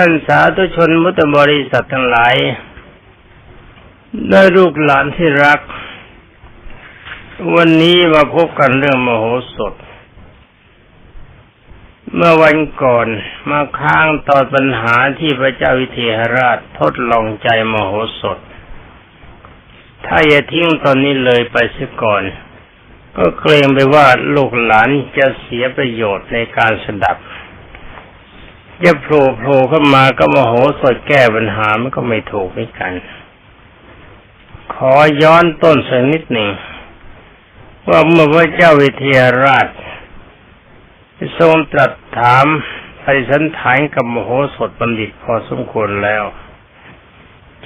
ท่านสาธุชนมุตบริษัททั้งหลายได้ลูกหลานที่รัก วันนี้มาพบกันเรื่องมโหสถ เมื่อวันก่อนมาค้างตอนปัญหาที่พระเจ้าวิเทหราชทดลองใจมโหสถ ถ้าอย่าทิ้งตอนนี้เลยไปเสียก่อน ก็เกรงไปว่าลูกหลานจะเสียประโยชน์ในการสดับ จะโผล่โผล่เข้ามาก็มโหสถแก้ปัญหามันก็ไม่ถูกเหมือนกัน ขอย้อนต้นสักนิดหนึ่ง ว่าเมื่อพระเจ้าวิเทหราชทรงตรัสถามปฏิสันฐานกับมโหสถบัณฑิตพอสมควรแล้ว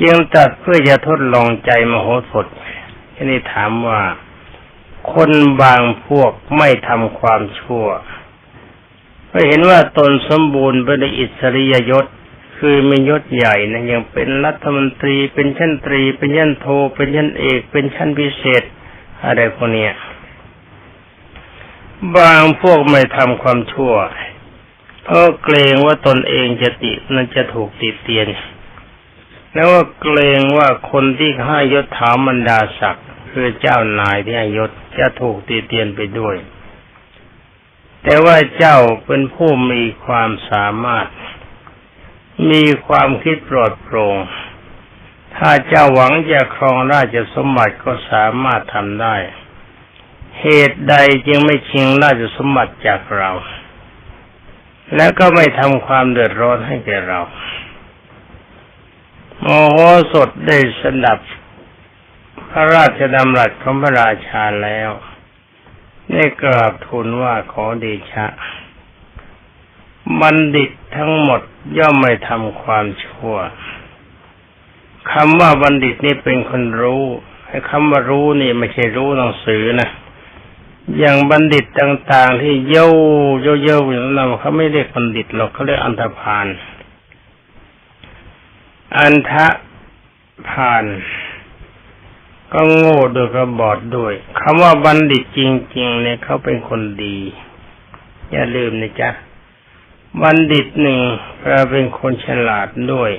จึงตรัสเพื่อจะทดลองใจมโหสถที่นี่ถามว่า คนบางพวกไม่ทำความชั่ว ก็เห็นว่าตนสมบูรณ์ไปในอิสริยยศ คือมียศใหญ่นะยังเป็นรัฐมนตรีเป็นชั้นตรี เป็นชั้นโท เป็นชั้นเอก เป็นชั้นพิเศษ อะไรพวกนี้บางพวกไม่ทำความชั่วเพราะเกรงว่าตนเองจะตินั้นจะถูกติเตียน แล้วว่าเกรงว่าคนที่ให้ยศถาบรรดาศักดิ์คือเจ้านายที่ให้ยศจะถูกติเตียนไปด้วย แต่ว่าเจ้าเป็นผู้มีความสามารถ มีความคิดปลอดโปร่ง ถ้าเจ้าหวังจะครองราชสมบัติก็สามารถทำได้ เหตุใดจึงไม่ชิงราชสมบัติจากเรา และก็ไม่ทำความเดือดร้อนให้แก่เราโมโหสดได้สดับพระราชดำรัสของพระราชาแล้ว ได้กราบทูลว่าขอเดชะ บัณฑิตทั้งหมดย่อมไม่ทำความชั่วคำว่าบัณฑิตนี่เป็นคนรู้ไอ้คำว่ารู้นี่ไม่ใช่รู้หนังสือนะอย่างบัณฑิตต่าง ๆ ที่เย้าเย้าเย้าอย่างนั้นเขาไม่เรียกบัณฑิตหรอกเขาเรียกอันธพาลอันทะพาน ก็โง่โดยกระบอดด้วยคำว่าบัณฑิตจริง ๆ เนี่ยเขาเป็นคนดี อย่าลืมนะจ๊ะบัณฑิตหนึ่งแปลเป็นคนฉลาดด้วย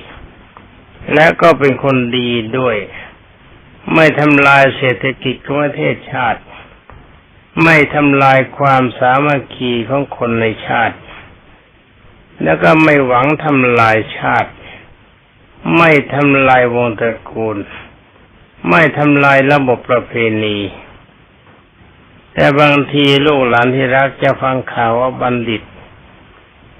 และก็เป็นคนดีด้วย ไม่ทำลายเศรษฐกิจของประเทศชาติ ไม่ทำลายความสามัคคีของคนในชาติ แล้วก็ไม่หวังทำลายชาติ ไม่ทำลายวงตระกูล ไม่ทำลายระบบประเพณี แต่บางทีลูกหลานที่รักจะฟังข่าวว่าบัณฑิต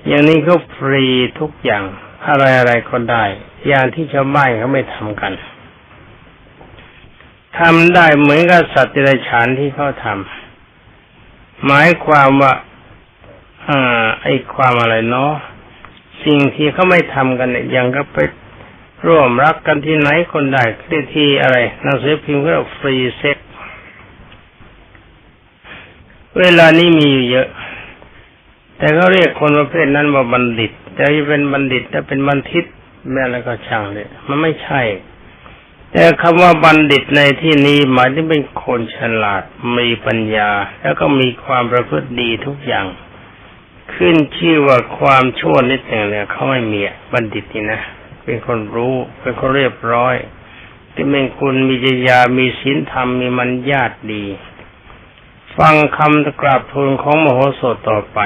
อย่างนี้เขาฟรีทุกอย่าง อะไรอะไรก็ได้ อย่างที่ชาวบ้านเขาไม่ทำกันทำได้เหมือนกับสัตว์เดรัจฉานที่เขาทำหมายความว่าอ่าไอ้ความอะไรเนาะสิ่งที่เขาไม่ทำกันเนี่ยยังก็ไป ร่วมรักกันที่ไหนคนได้ที่ที่อะไรหนังสือพิมพ์ก็ฟรีเซ็กเวลานี้มีอยู่เยอะ แต่เขาเรียกคนประเภทนั้นว่าบัณฑิตจะเป็นบัณฑิตจะเป็นบัณฑิตแม้แล้วก็ช่างเลยมันไม่ใช่ แต่คำว่าบัณฑิตในที่นี้หมายถึงเป็นคนฉลาดมีปัญญา แล้วก็มีความประพฤติดีทุกอย่าง ขึ้นชื่อว่าความชั่วนิดหนึ่งเนี่ยเขาไม่มีบัณฑิตนี่นะ เป็นคนรู้ เป็นคนเรียบร้อย ที่เป็นคุณมีจยามีศีลธรรมมีมัญญาตดี ฟังคำกราบทูลของมโหสถต่อไป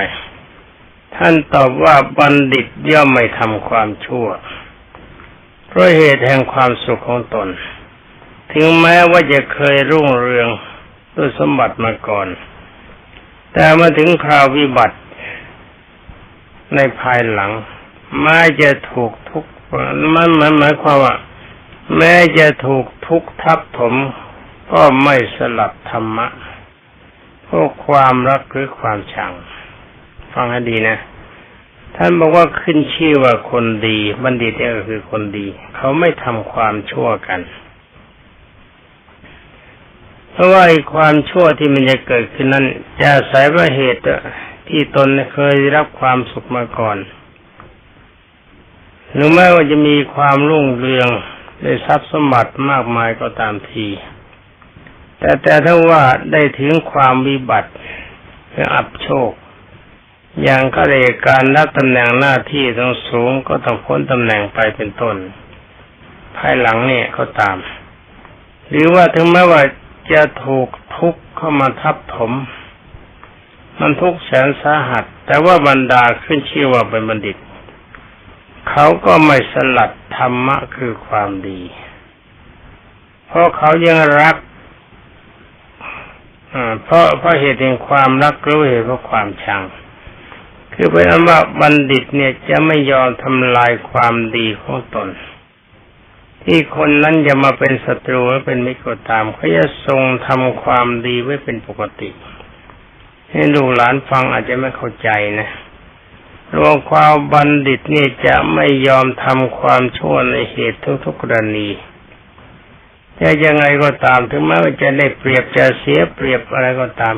ท่านตอบว่าบัณฑิตย่อมไม่ทำความชั่วเพราะเหตุแห่งความสุขของตน ถึงแม้ว่าจะเคยรุ่งเรืองด้วยสมบัติมาก่อน แต่มาถึงคราววิบัติในภายหลังแม้จะถูกทุก มันหมายหมายความว่า แม้จะถูกทุกทับถม ก็ไม่สลับธรรมะเพราะความรักหรือความชัง ฟังให้ดีนะ ท่านบอกว่าขึ้นชื่อว่าคนดี บัณฑิตเนี่ยก็คือคนดี เขาไม่ทำความชั่วกัน เพราะว่าความชั่วที่มันจะเกิดขึ้นนั้น จะอาศัยว่าเหตุที่ตนเคยรับความสุขมาก่อน หรือแม้ว่าจะมีความรุ่งเรืองได้ทรัพย์สมบัติมากมายก็ตามที แต่แต่ถ้าว่าได้ถึงความวิบัติหรืออับโชค อย่างข้าราชการรับตำแหน่งหน้าที่ต้องสูงก็ต้องพ้นตำแหน่งไปเป็นต้น ภายหลังเนี่ยเขาตาม หรือว่าถึงแม้ว่าจะถูกทุกข์เข้ามาทับถม มันทุกข์แสนสาหัส แต่ว่าบรรดาขึ้นชื่อว่าเป็นบัณฑิต เขาก็ไม่สลัดธรรมะคือความดี เพราะเขายังรักเพราะเพราะเหตุแห่งความรักรือเหตุเพราะความชัง คือเป็นอันว่าบัณฑิตเนี่ยจะไม่ยอมทำลายความดีของตน ที่คนนั้นจะมาเป็นศัตรูหรือเป็นมิตรก็ตามเขาจะทรงทำความดีไว้เป็นปกติ ให้ลูกหลานฟังอาจจะไม่เข้าใจนะ รวมความบัณฑิตนี่จะไม่ยอมทำความชั่วในเหตุทุกๆกรณีจะยังไงก็ตามถึงแม้ว่าจะได้เปรียบจะเสียเปรียบอะไรก็ตาม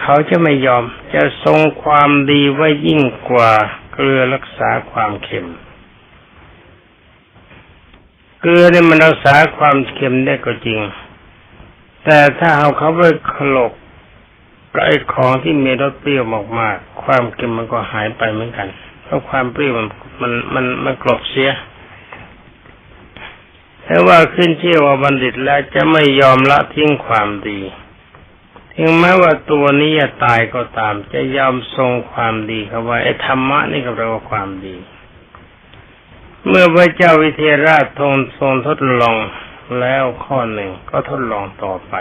เขาจะไม่ยอมจะทรงความดีไว้ยิ่งกว่าเกลือรักษาความเค็ม เกลือเนี่ยมันรักษาความเค็มได้ก็จริง แต่ถ้าเอาเขาไปขลก กับไอ้ของที่มีรสเปรี้ยวมากๆ ความเค็มมันก็หายไปเหมือนกัน เพราะความเปรี้ยวมันมันมันมันกลบเสียแต่ว่าขึ้นเชื่อว่าบัณฑิตแล้วจะไม่ยอมละทิ้งความดีถึงแม้ว่าตัวนี้จะตายก็ตาม จะยอมทรงความดีเขาไว้ไอ้ธรรมะนี่ก็แปลว่าความดี เมื่อพระเจ้าวิเทราชทรงทรงทดลองแล้วข้อหนึ่งก็ทดลองต่อไป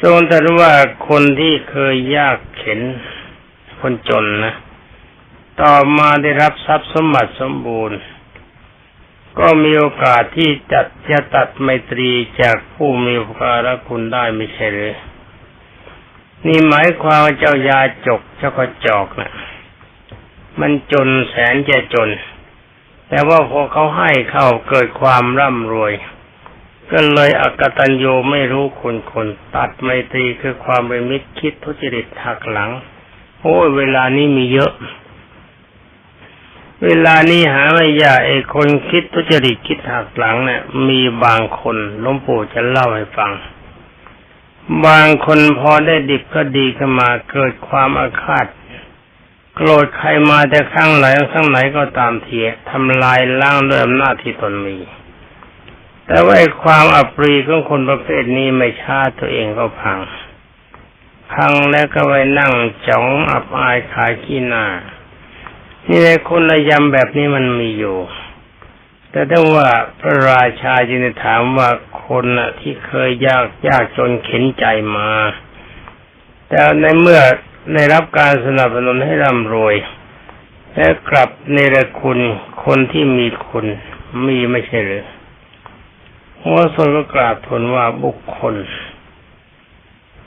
ทรงตรัสว่าคนที่เคยยากเข็นคนจนนะ ต่อมาได้รับทรัพย์สมบัติสมบูรณ์ ก็มีโอกาสที่จัดจะตัดไมตรีจากผู้มีอุปการะคุณได้ไม่ใช่หรือนี่หมายความเจ้ายาจกเจ้ากระจอกนะมันจนแสนจะจน แต่ว่าพอเขาให้เข้าเกิดความร่ำรวย ก็เลยอกตัญญูไม่รู้คุณคนตัดไมตรีคือความเป็นมิตรคิดทุจริตหักหลัง โอ้เวลานี้มีเยอะ เวลานี้หาไม่ยากไอ้คนคิดทุจริตคิดหักหลังเนี่ยมีบางคนลวงปู่จะเล่าให้ฟัง บางคนพอได้ดิบก็ดีขึ้นมาเกิดความอาฆาตโกรธใครมาแต่ข้างไหนข้างไหนก็ตามเทียทำลายล้างด้วยอำนาจที่ตนมี แต่ว่าความอัปรีของคนประเภทนี้ไม่ช้าตัวเองก็พัง พังแล้วก็ไปนั่งจ้องอับอายขายขี้หน้า นี่ในคนระยำแบบนี้มันมีอยู่ แต่ถ้าว่าพระราชาจึงถามว่าคนน่ะที่เคยยากยากจนเข็นใจมา แต่ในเมื่อได้รับการสนับสนุนให้ร่ำรวย และกลับเนระคุณคนที่มีคุณมีไม่ใช่หรือ หัวสนก็กราบทูลว่าบุคคล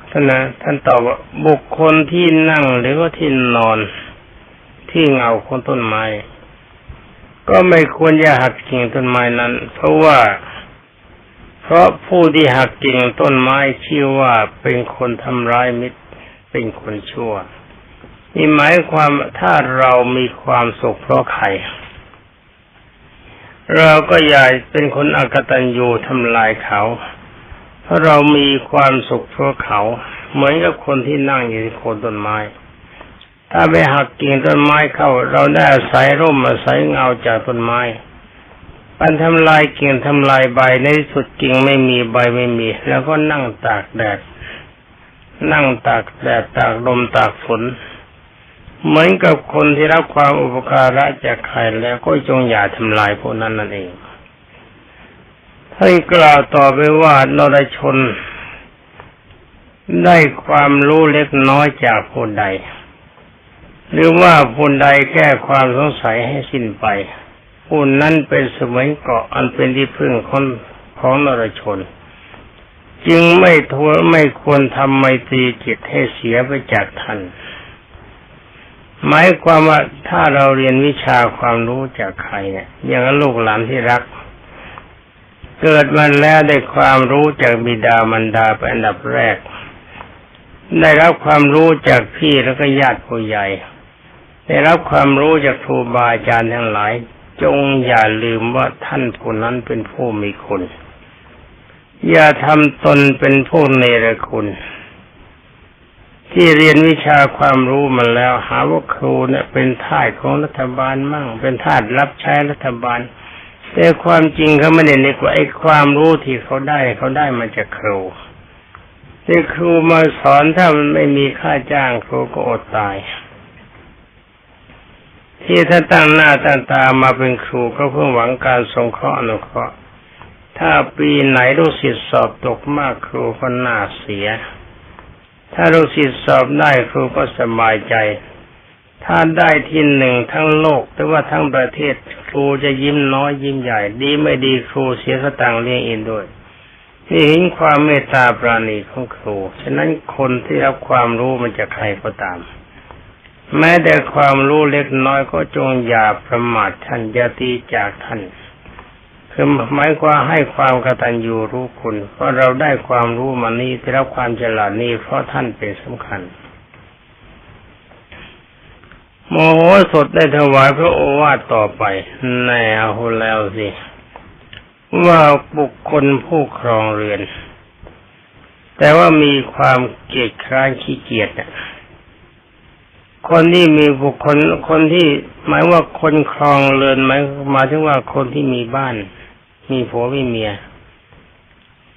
ท่านนะท่านตอบว่าบุคคลที่นั่งหรือว่าที่นอน ที่เงาของต้นไม้ ก็ไม่ควรจะหักกิ่งต้นไม้นั้น เพราะว่า เพราะผู้ที่หักกิ่งต้นไม้ชื่อว่าเป็นคนทำร้ายมิตร เป็นคนชั่วนี่หมายความถ้าเรามีความสุขเพราะใคร เราก็อย่าเป็นคนอกตัญญูทำลายเขา เพราะเรามีความสุขเพราะเขา เหมือนกับคนที่นั่งอยู่ที่โคนต้นไม้ ถ้าไปหักกิ่งต้นไม้เข้า เราได้อาศัยร่มอาศัยเงาจากต้นไม้ปันทำลายกิ่งทำลายใบในที่สุดกิ่งไม่มีใบไม่มี แล้วก็นั่งตากแดด นั่งตากแดดตากลมตากฝน เหมือนกับคนที่รับความอุปการะจากใครแล้วก็จงอย่าทำลายพวกนั้นนั่นเองท่านกล่าวต่อไปว่านรชน ได้ความรู้เล็กน้อยจากผู้ใด หรือว่าผู้ใดแก้ความสงสัยให้สิ้นไปผู้นั้นเป็นเสมือนเกาะอันเป็นที่พึ่งคนของนรชน จึงไม่ทัวไม่ควรทำไมตรีจิตให้เสียไปจากท่าน หมายความว่าถ้าเราเรียนวิชาความรู้จากใครเนี่ย อย่างลูกหลานที่รัก เกิดมาแล้วได้ความรู้จากบิดามารดาเป็นอันดับแรก ได้รับความรู้จากพี่แล้วก็ญาติผู้ใหญ่ ได้รับความรู้จากครูบาอาจารย์ทั้งหลาย จงอย่าลืมว่าท่านผู้นั้นเป็นผู้มีคุณ อย่าทำตนเป็นผู้เนรคุณ ที่เรียนวิชาความรู้มาแล้ว หาว่าครูเนี่ยเป็นทาสของรัฐบาลมั่ง เป็นทาสรับใช้รัฐบาล แต่ความจริงเขาไม่ได้นึกว่าไอ้ความรู้ที่เขาได้เขาได้มาจากครูที่ครูมาสอนถ้ามันไม่มีค่าจ้างครูก็อดตาย ที่ถ้าตั้งหน้าตั้งตามาเป็นครูก็เพื่อหวังการสงเคราะห์อนุเคราะห์ถ้าปีไหนลูกศิษย์สอบตกมากครูก็น่าเสีย ถ้าลูกศิษย์สอบได้ครูก็สบายใจ ถ้าได้ที่หนึ่งทั้งโลกหรือว่าทั้งประเทศครูจะยิ้มน้อยยิ้มใหญ่ ดีไม่ดีครูเสียสตังเลี้ยงเองด้วยนี่เห็นความเมตตาปราณีของครู ฉะนั้นคนที่รับความรู้มันจะใครก็ตาม แม้แต่ความรู้เล็กน้อยก็จงอย่าประมาทท่านอย่าตีจากท่าน คือหมายความให้ความกตัญญูรู้คุณ เพราะเราได้ความรู้มานี้ที่รับความฉลาดนี้เพราะท่านเป็นสำคัญ โมโหสดได้ถวายพระโอวาทต่อไปแน่เอาแล้วสิว่าบุคคลผู้ครองเรือน แต่ว่ามีความเกียจคร้านขี้เกียจคนที่มีบุคคลคนที่หมายว่าคนครองเรือนหมายหมายถึงว่าคนที่มีบ้าน มีผัวมีเมีย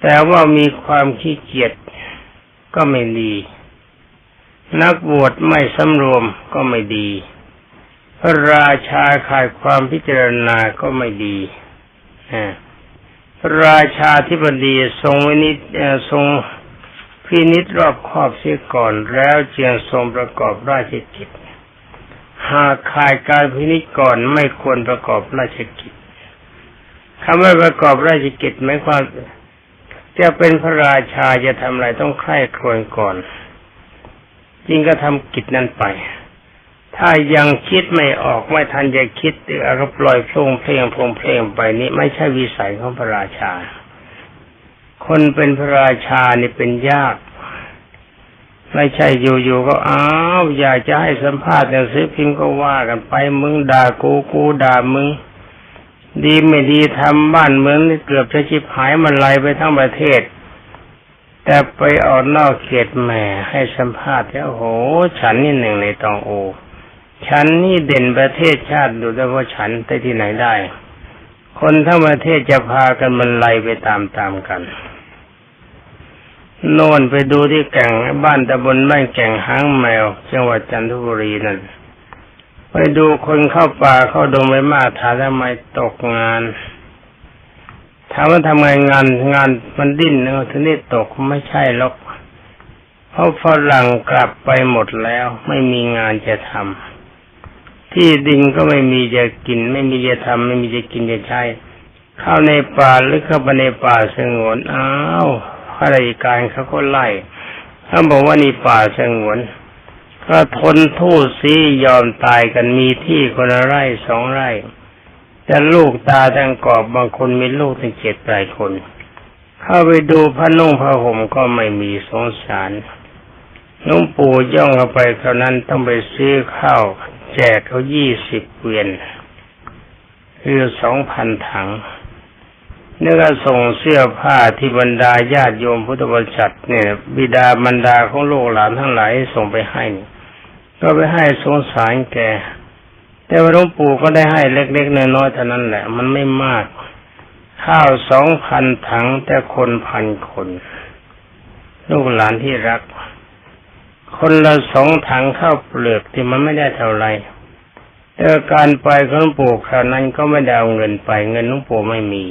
แต่ว่ามีความขี้เกียจก็ไม่ดี นักบวชไม่สำรวมก็ไม่ดี พระราชาขาดความพิจารณาก็ไม่ดีพระราชาธิบดีทรงวินิจทรงพินิจรอบครอบเสียก่อนแล้วเจียงทรงประกอบราชกิจ หากขาดการพินิจก่อนไม่ควรประกอบราชกิจ คำว่าประกอบราชกิจหมายความจะเป็นพระราชาจะทำอะไรต้องใคร่ครวญก่อนจริงก็ทำกิจนั้นไป ถ้ายังคิดไม่ออกไม่ทันจะคิดเดี๋ยวก็ปล่อยพลงเพลงพลงเพลงไปนี้ไม่ใช่วิสัยของพระราชา คนเป็นพระราชานี่เป็นยาก ไม่ใช่อยู่ๆก็อ้าวอยากจะให้สัมภาษณ์หนังสือพิมพ์ก็ว่ากันไปมึงด่ากูกูด่ามึง ดีไม่ดีทำบ้านเมืองนี่เกือบจะชิบหายมันไหลไปทั้งประเทศ แต่ไปออกนอกเขตแหม่ให้สัมภาษณ์แล้วโห ฉันนี่หนึ่งในตองโอ ฉันนี่เด่นประเทศชาติดูได้ว่าฉันได้ที่ไหนได้ คนทั้งประเทศจะพากันมันไหลไปตามๆกันโน่นไปดูที่แก่งบ้านตะบนบ้านแก่งหางแมวจังหวัดจันทบุรีนั่น ไปดูคนเข้าป่าเข้าดงไปมากถามทำไมตกงานถามว่าทำไมงานงานมันดิ้นเนอะทีนี้ตกไม่ใช่หรอกเพราะฝรั่งกลับไปหมดแล้ว ไม่มีงานจะทำที่ดินก็ไม่มีจะกิน ไม่มีจะทำไม่มีจะกินจะใช้เข้าในป่าหรือเข้าไปในป่าสงวนอ้าวข้าราชการเขาก็ไล่เขาบอกว่านี่ป่าสงวน ก็ทนทู่ซียอมตายกันมีที่คนละไร่สองไร่ แต่ลูกตาทั้งกอบบางคนมีลูกถึงเจ็ดแปดคน เข้าไปดูพระนุ่งพระห่มก็ไม่มีสงสารนุ่งปู่ย่องเข้าไปครานั้นต้องไปซื้อข้าวแจกเขายี่สิบเกวียนคือสองพันถังเนี่ก็ส่งเสื้อผ้าที่บรรดาญาติโยมพุทธบริษัทเนี่ย บิดาบรรดาของโลกหลานทั้งหลายส่งไปให้ ก็ไปให้สงสารแก แต่ว่าหลวงปู่ก็ได้ให้เล็กๆน้อยๆเท่านั้นแหละ มันไม่มาก ข้าวสองพันถังแต่คนพันคน ลูกหลานที่รัก คนละสองถังข้าวเปลือกที่มันไม่ได้เท่าไรแต่การไปของหลวงปู่คราวนั้นก็ไม่ได้เอาเงินไป เงินหลวงปู่ไม่มี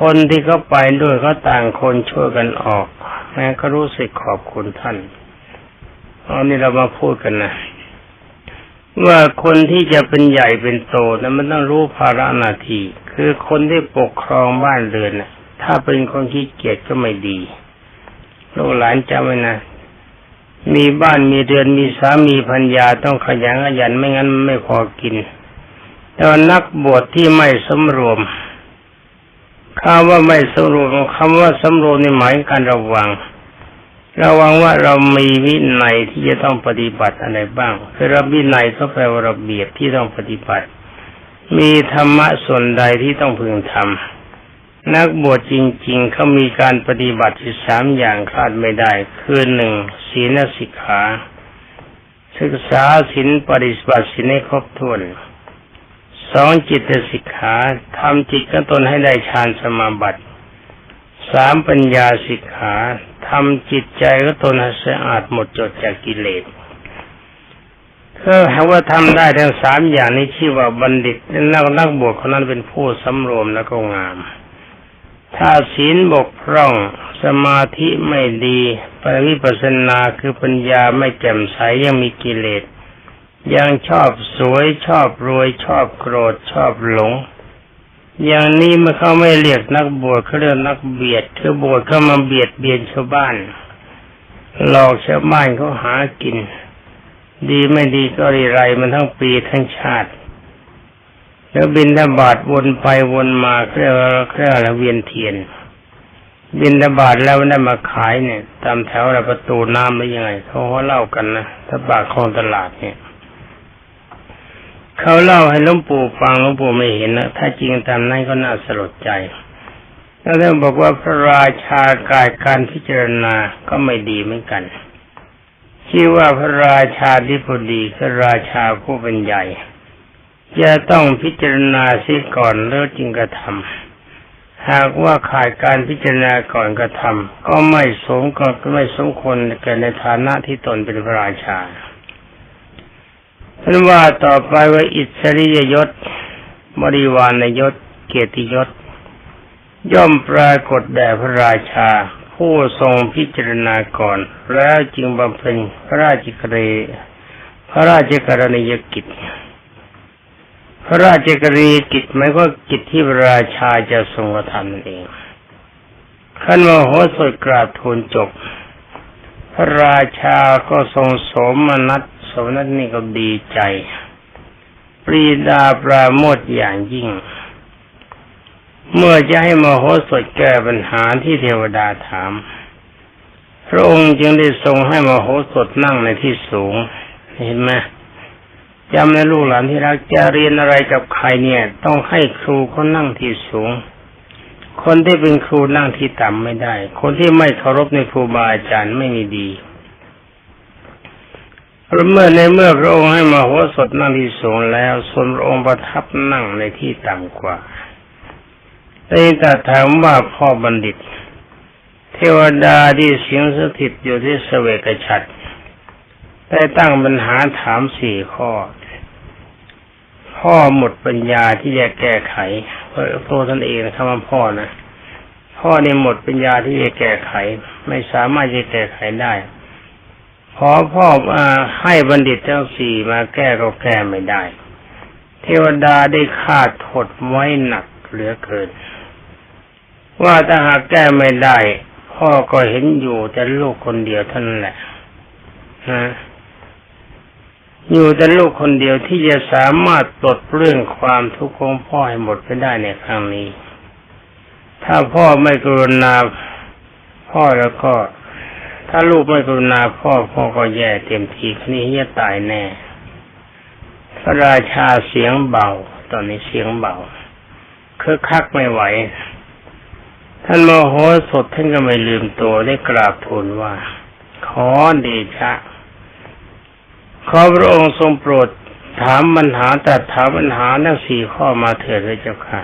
คนที่เขาไปด้วยเขาต่างคนช่วยกันออก แม้ก็รู้สึกขอบคุณท่าน เอานี่เรามาพูดกันนะว่าคนที่จะเป็นใหญ่เป็นโตนั้นมันต้องรู้ภาระหน้าที่คือคนที่ปกครองบ้านเรือนนะถ้าเป็นคนขี้เกียจก็ไม่ดีลูกหลานจำไว้นะมีบ้านมีเรือนมีสามีพัญญาต้องขยันขยันไม่งั้นไม่พอกินแต่ว่านักบวชที่ไม่สมรวมคำว่าไม่สมรวมคำว่าสมรวมในหมายการระวัง ระวังว่าเรามีวินัยที่จะต้องปฏิบัติอะไรบ้างคือระวินัยก็แปลว่าระเบียบที่ต้องปฏิบัติ มีธรรมะส่วนใดที่ต้องพึงทนักบวชจริง ๆเขามีการปฏิบัติที่สามอย่างคาดไม่ได้ คือหนึ่งศีลสิกขาศึกษาศีลปฏิบัติศีลให้ครบถ้วนสองจิตสิกขาทำจิตของตนให้ได้ฌานสมาบัติ สามปัญญาสิกขาทำจิตใจของตนให้สะอาดหมดจดจากกิเลสถ้าหากว่าทำได้ทั้งสามอย่างนี้ชื่อว่าบัณฑิตนักนักบวชคนนั้นเป็นผู้สำรวมและก็งาม ถ้าศีลบกพร่องสมาธิไม่ดีปริปัสนาคือปัญญาไม่แจ่มใสยังมีกิเลส ยังชอบสวยชอบรวยชอบโกรธชอบหลง อย่างนี้เมื่อเขาไม่เรียกนักบวชเขาเรียกนักเบียดคือบวชเข้ามาเบียดเบียนชาวบ้านหลอกชาวบ้านเขาหากิน ดีไม่ดีก็รีไรมันทั้งปีทั้งชาติ แล้วบินทบาทวนไปวนมาเครื่อเครื่อละเวียนเทียน บินทบาทแล้วได้มาขายเนี่ย ตามแถวระประตูน้ำหรือยังไงเขาเล่ากันนะถ้าบาทคลองตลาดเนี่ย เขาเล่าให้หลวงปู่ฟังหลวงปู่ไม่เห็นนะถ้าจริงตามนั้นก็น่าสลดใจแล้วท่านบอกว่าพระราชากายการพิจารณาก็ไม่ดีเหมือนกัน ชื่อว่าพระราชาธิบดีคือราชาผู้เป็นใหญ่จะต้องพิจารณาเสียก่อนแล้วจึงกระทำหากว่าขาดการพิจารณาก่อนกระทำก็ไม่สมก็ไม่สมควรแก่ในฐานะที่ตนเป็นพระราชา ท่านว่าต่อไปว่าอิสริยยศบริวารยศ เกียรติยศ ย่อมปรากฏแด่พระราชา ผู้ทรงพิจารณาก่อน แล้วจึงบำเพ็ญพระราชกรณีพระราชกรณียกิจ พระราชกรณียกิจหมายว่ากิจที่พระราชาจะทรงกระทำนั่นเองขั้นมโหสถกราบทูลจบ พระราชาก็ทรงสมนัต มนัตนี่ก็ดีใจ ปรีดาปราโมทอย่างยิ่ง เมื่อจะให้มโหสถแก้ปัญหาที่เทวดาถาม พระองค์จึงได้ทรงให้มโหสถนั่งในที่สูง เห็นไหมจำในลูกหลานที่รักจะเรียนอะไรกับใครเนี่ย ต้องให้ครูเขานั่งที่สูง คนที่เป็นครูนั่งที่ต่ำไม่ได้ คนที่ไม่เคารพในครูบาอาจารย์ไม่มีดี พระเมื่อในเมื่อพระองค์ให้มโหสถนั่งที่สูงแล้วส่วนพระองค์ประทับนั่งในที่ต่ำกว่าได้ตรัสถามว่าพ่อบัณฑิต เทวดาที่สิงสถิตอยู่ที่สเวกฉัตรได้ตั้งปัญหาถามสี่ข้อ พ่อหมดปัญญาที่จะแก้ไขเพราะตัวท่านเองคำว่าพ่อนะพ่อนี่หมดปัญญาที่จะแก้ไข ไม่สามารถจะแก้ไขได้ ขอพ่อมาให้บัณฑิตทั้งสี่มาแก้ก็แก้ไม่ได้ เทวดาได้คาดทดไว้หนักเหลือเกิน ว่าถ้าหากแก้ไม่ได้ พ่อก็เห็นอยู่แต่ลูกคนเดียวเท่านั้นแหละนะอยู่แต่ลูกคนเดียวที่จะสามารถปลดเรื่องความทุกข์ของพ่อให้หมดไปได้ในครั้งนี้ ถ้าพ่อไม่กรุณาพ่อแล้วก็ ถ้าลูกไม่กรุณาพ่อพ่อก็แย่เต็มทีคนี้จะตายแน่ พระราชาเสียงเบา ตอนนี้เสียงเบาคือคักไม่ไหว ท่านโมโหสดท่านก็ไม่ลืมตัวได้กราบทูลว่า ขอเดชะ ขอพระองค์ทรงโปรดถามปัญหาแต่ถามปัญหาทั้งสี่ข้อมาเถิดเลยเจ้าค่ะ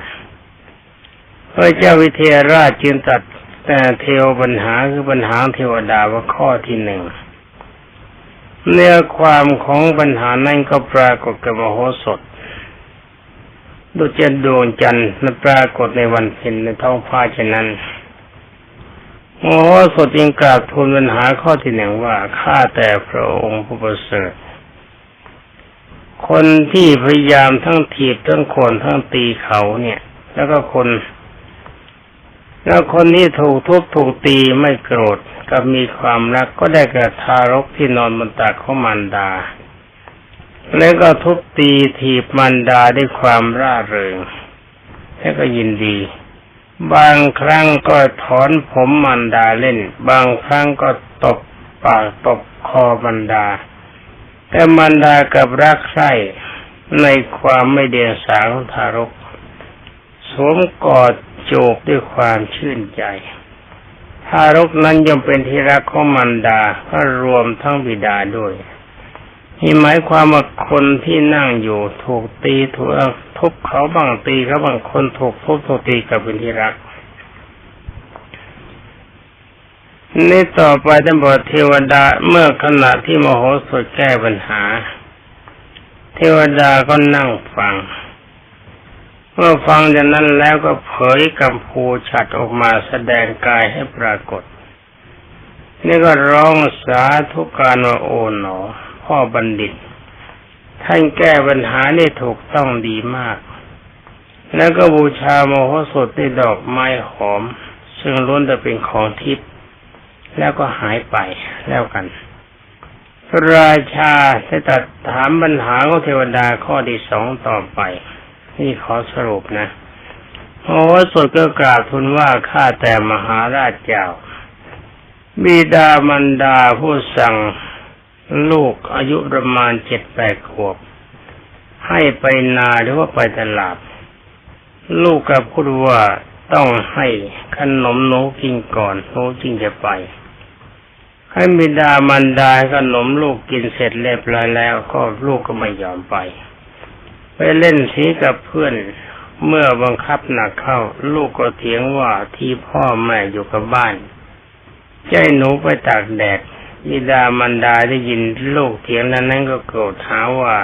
พระเจ้าวิเทหราชจึงตัด แต่เทวปัญหาคือปัญหาเทวดาว่าข้อที่หนึ่งเนื้อความของปัญหานั้นก็ปรากฏกับมโหสถดูจดวงจันทร์นั้นปรากฏในวันเพ็ญในท้องฟ้าเช่นนั้นมโหสถจึงกราบทูลปัญหาข้อที่หนึ่งว่าข้าแต่พระองค์ผู้ประเสริฐคนที่พยายามทั้งถีบทั้งโคนทั้งตีเขาเนี่ย แล้วก็คน แล้วคนที่ถูกทุบถูกตีไม่โกรธกับมีความรักก็ได้กระทารกที่นอนบนตักของมารดา แล้วก็ทุบตีถีบมารดาด้วยความร่าเริงแล้วก็ยินดี บางครั้งก็ถอนผมมารดาเล่น บางครั้งก็ตบปากตบคอมารดา แต่มารดากับรักใคร่ในความไม่เดียงสาของทารก สวมกอด โจกด้วยความชื่นใจทารกนั้นย่อมเป็นที่รักของมารดาก็รวมทั้งบิดาด้วยนี่หมายความว่าคนที่นั่งอยู่ถูกตีถูกทุบเขาบางตีเขาบางคนถูกทุบถูกตีกับเป็นที่รักนี่ต่อไปท่านบอกเทวดาเมื่อขณะที่มโหสถแก้ปัญหา เทวดาก็นั่งฟัง เมื่อฟังจากนั้นแล้วก็เผยกัมพูฉัดออกมาแสดงกายให้ปรากฏ นี่ก็ร้องสาธุการว่าโอ๋หนอ พ่อบัณฑิต ท่านแก้ปัญหาได้ถูกต้องดีมาก แล้วก็บูชาโมโหสถด้วยดอกไม้หอม ซึ่งล้วนแต่เป็นของทิพย์แล้วก็หายไปแล้วกันราชาได้ตัดถามปัญหาของเทวดาข้อที่สองต่อไป นี่ขอสรุปนะโอ้สดก็กราบทูลว่าข้าแต่มหาราชเจ้า บิดามันดาผู้สั่งลูกอายุประมาณเจ็ดแปดขวบ ให้ไปนาหรือว่าไปตลาด ลูกกับพูดว่าต้องให้ขนมหนูกินก่อนหนูจึงจะไป ให้บิดามันดาขนมลูกกินเสร็จเรียบร้อยแล้วก็ลูกก็ไม่ยอมไป ไปเล่นสีกับเพื่อน เมื่อบังคับหนักเข้า ลูกก็เถียงว่าที่พ่อแม่อยู่กับบ้านใจหนูไปตากแดดบิดามันดาได้ยินลูกเถียงนั้นนั้นก็โกรธหาว่า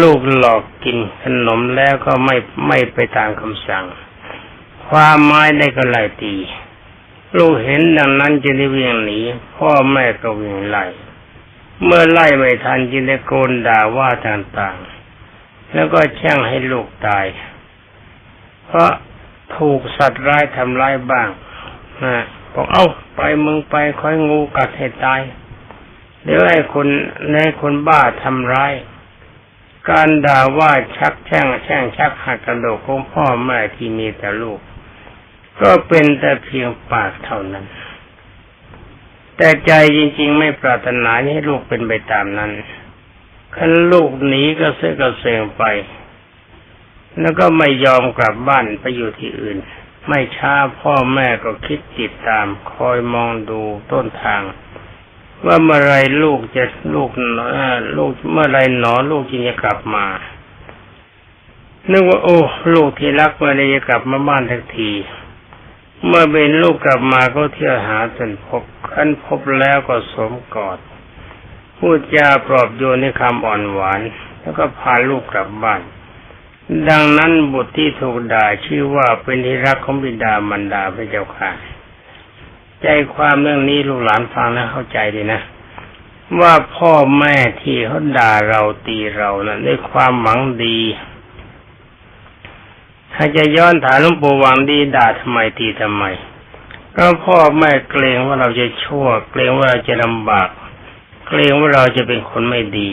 ลูกหลอกกินขนมแล้วก็ไม่ไม่ไปตามคำสั่ง ความไม้ได้ก็ไล่ตี ลูกเห็นดังนั้นจึงได้วิ่งหนีพ่อแม่ก็วิ่งไล่ เมื่อไล่ไม่ทันจึงได้โกนด่าว่าต่างๆ แล้วก็แช่งให้ลูกตาย เพราะถูกสัตว์ร้ายทำร้ายบ้างนะบอกเอ้าไปมึงไปคอยงูกัดให้ตายเดี๋ยวไอ้คนในคนบ้าทำร้าย การด่าว่าชักแช่งแช่งชักหักกระโดกของพ่อแม่ที่มีแต่ลูก ก็เป็นแต่เพียงปากเท่านั้น แต่ใจจริง ๆ ไม่ปรารถนาให้ลูกเป็นไปตามนั้น คันลูกหนีก็เสกเสงไป แล้วก็ไม่ยอมกลับบ้านไปอยู่ที่อื่น ไม่ช้าพ่อแม่ก็คิดติดตาม คอยมองดูต้นทาง ว่าเมื่อไรลูกจะลูกลูกเมื่อไรหนอลูกจึงจะกลับมานึกว่าโอ้ลูกที่รักเมื่อไรจะกลับมาบ้านทักทีเมื่อเป็นลูกกลับมาก็เที่ยวหาจนพบคันพบแล้วก็สวมกอด พูดจาปลอบโยนในคำอ่อนหวาน แล้วก็พาลูกกลับบ้าน ดังนั้นบุตรที่ถูกด่าชื่อว่าเป็นที่รักของบิดามารดาพระเจ้าค่ะ ใจความเรื่องนี้ลูกหลานฟังแล้วเข้าใจดีนะ ว่าพ่อแม่ที่เขาด่าเราตีเรานะ่ะด้วยความหวังดี ถ้าจะย้อนถามหลวงปู่หวังดีด่าทำไมตีทำไมก็พ่อแม่เกรงว่าเราจะชั่ว เกรงว่าเราจะลำบาก เกรงว่าเราจะเป็นคนไม่ดี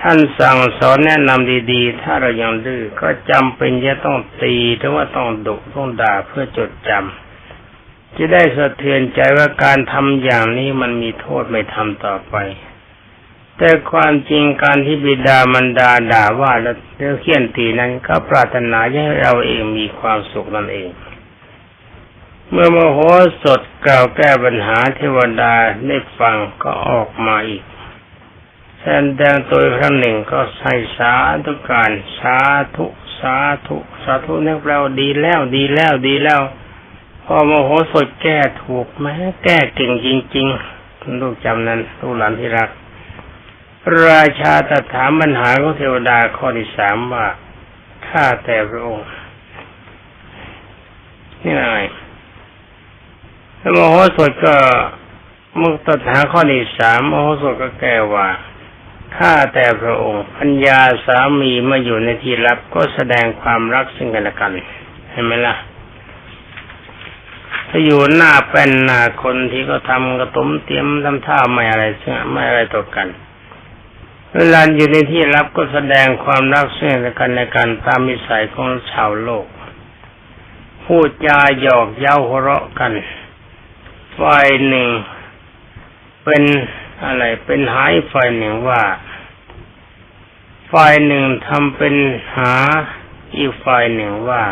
ท่านสั่งสอนแนะนำดีๆ ถ้าเรายังดื้อก็จำเป็นจะต้องตีหรือว่าต้องดุต้องด่าเพื่อจดจำจะได้สะเทือนใจว่าการทำอย่างนี้มันมีโทษไม่ทำต่อไป แต่ความจริงการที่บิดามันดาด่าว่าแล้วเรื่องเขียนตีนั้นก็ปรารถนาให้เราเองมีความสุขนั่นเอง เมื่อมโหสถกล่าวแก้ปัญหาเทวดาได้ฟังก็ออกมาอีกแสดงตัวครั้งหนึ่งก็ใส่สาธุการสาธุสาธุสาธุนักเราดีแล้วดีแล้วดีแล้ว พอมโหสถแก้ถูกไหมแก้เก่งจริงๆลูกจำนั้นลูกหลานที่รัก ราชาตถามปัญหาของเทวดาข้อที่สามว่าข้าแต่พระองค์นี่ไง มโหสถก็มุกตัดหาข้อที่สามมโหสถก็แก้ว่าข้าแต่พระองค์พัญญาสามีมาอยู่ในที่รับก็แสดงความรักซึ่งกันและกันเห็นไหมล่ะถ้าอยู่หน้าเป็นหน้าคนที่ก็ทำกระตุ้มเตรียมทำท่าไม่อะไรซึ่งไม่อะไรต่อกัน เวลาอยู่ในที่รับก็แสดงความรักซึ่งกันและกันตามมิสัยของชาวโลก พูดจาหยอกเย้าหัวเราะกัน ฝ่ายหนึ่ง เป็นอะไรเป็นหายฝ่ายหนึ่งว่า ฝ่ายหนึ่งทำเป็นหาอีกฝ่ายหนึ่งว่า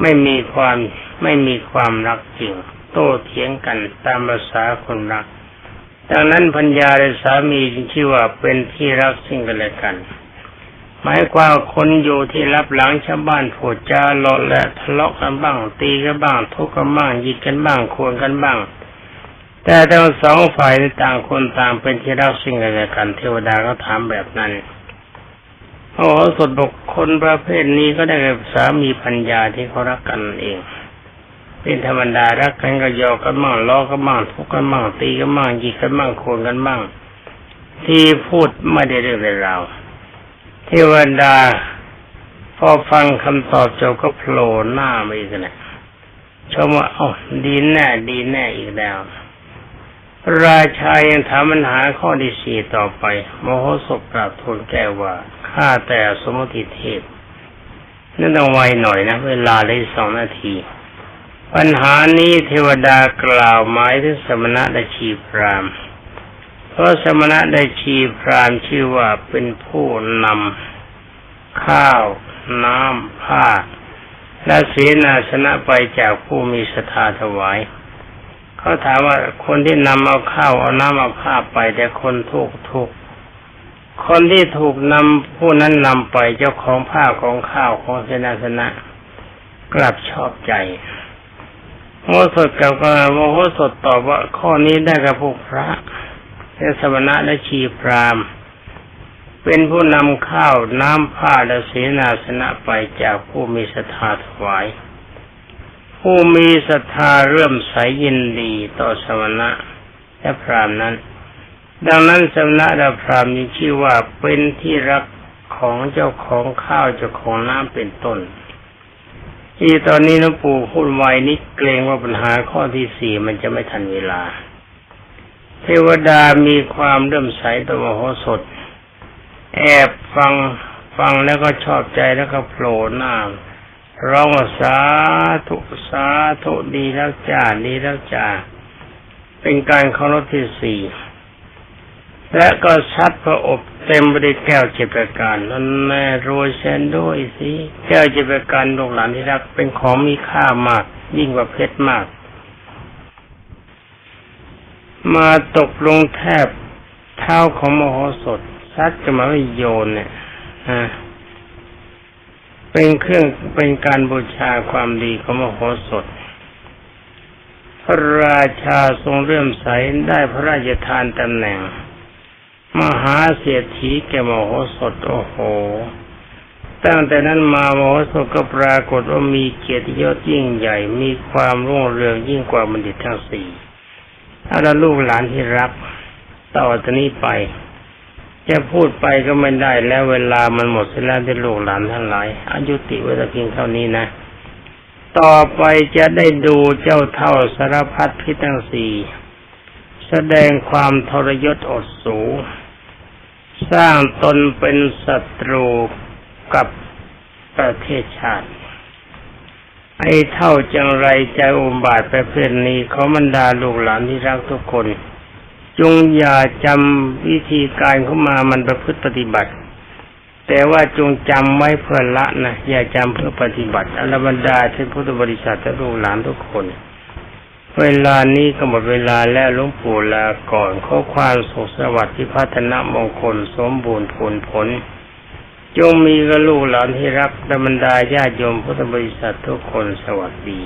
ไม่มีความไม่มีความรักจริง โต้เถียงกันตามภาษาคนรักดังนั้นพัญญาและสามีจึงชื่อว่าเป็นที่รักซึ่งกันและกัน หมายความคนอยู่ที่รับหลังชาวบ้านผูดจาเลาะและทะเลาะกันบ้าง ตีกันบ้างทุกข์กันบ้างยิงกันบ้างควงกันบ้าง แต่ทั้งสองฝ่ายต่างคนต่างเป็นที่รักซึ่งกันและกันเทวดาก็ถามแบบนั้นโอ้สดบุคคลประเภทนี้ก็ได้กับสามีพัญญาที่เขารักกันเอง เป็นธรรมดารักกันก็ยอกกันบ้างล้อกันบ้างทุกข์กันบ้างตีกันบ้างยิงกันบ้างควงกันบ้าง ที่พูดไม่ได้เรื่องในราว เทวดา พอฟังคำตอบจบก็โผล่หน้ามาอีกนะชมว่าอ๋อดีแน่ดีแน่อีกแล้ว ราชายังถามปัญหาข้อที่สี่ต่อไป โมโหสพกราบทูลแก้วว่าข้าแต่สมุติเทพนั่นต้องไวหน่อยนะ เวลาเหลยสองนาที ปัญหานี้เทวดากล่าวหมายถึงสมณะและชีพราม พราะสมณะได้ชีพรามชื่อว่าเป็นผู้นำข้าว น้ำผ้า และเสนาสนะไปจากผู้มีศรัทธาถวาย เขาถามว่าคนที่นำเอาข้าวเอาน้ำเอาผ้าไปแต่คนถูกถูกคนที่ถูกนำผู้นั้นนำไปเจ้าของผ้าของข้าวของเสนาสนะ กลับชอบใจโมโหสดกับโมโหสดตอบว่าข้อนี้ได้กับพวกพระ และสมณะและชีพรามเป็นผู้นำข้าวน้ำผ้าและเสนาสนะไปจากผู้มีศรัทธาถวาย ผู้มีศรัทธาเริ่มใสยยินดีต่อสมณะและพรามนั้น ดังนั้นสมณะและพรามนี้ชื่อว่าเป็นที่รักของเจ้าของข้าวเจ้าของน้ำเป็นต้นที่ตอนนี้หลวงปู่พูดไว้นิดเกรงว่าปัญหาข้อที่สี่มันจะไม่ทันเวลา เทวดามีความเริ่มใสต่อมโหสถ แอบฟังฟังแล้วก็ชอบใจแล้วก็โผล่หน้าร้องสาธุสาธุดีแล้วจ้าดีแล้วจ้าเป็นการเคารพที่สี่และก็ชัดพระอบเต็มไปด้วยแก้วเจ็ประการนั่นแม่รวยแสนด้วยสิแก้วเจ็ประการลูกหลานที่รักเป็นของมีค่ามาก ยิ่งกว่าเพชรมาก มาตกลงแทบเท้าของมโหสถซัดจะมาไม่โยนเนี่ยเป็นเครื่องเป็นการบูชาความดีของมโหสถ พระราชาทรงเรื่มใสได้พระราชทานตำแหน่ง มหาเศรษฐีแก่มโหสถโอ้โห ตั้งแต่นั้นมามโหสถก็ปรากฏว่ามีเกียรติยศยิ่งใหญ่มีความรุ่งเรืองยิ่งกว่าบัณฑิตทั้งสี่ เราลูกหลานที่รักต่อจากนี้ไป จะพูดไปก็ไม่ได้แล้วเวลามันหมดเสียแล้วที่ลูกหลานทั้งหลาย อายุติไว้แต่เพียงเท่านี้นะ ต่อไปจะได้ดูเจ้าเท่าสารพัดพิษทั้งสี่แสดงความทรยศอดสูสร้างตนเป็นศัตรูกับประเทศชาติ ไอ้เท่าจังไรใจอุบาทประเภทนี้เขาบรรดาลูกหลานที่รักทุกคน จงอย่าจำวิธีการเข้ามามันประพฤติปฏิบัติ แต่ว่าจงจำไว้เพื่อละนะอย่าจำเพื่อปฏิบัติอรบรรดาท่านพุทธบริษัทและลูกหลานทุกคน เวลานี้ก็หมดเวลาแล้วหลวงปู่ลาก่อนข้อความสุขสวัสดิ์ที่พัฒนามงคล สมบูรณ์ผลผล จงมีกับลูกหลานที่รักและบรรดาญาติโยมพุทธบริษัททุกคนสวัสดี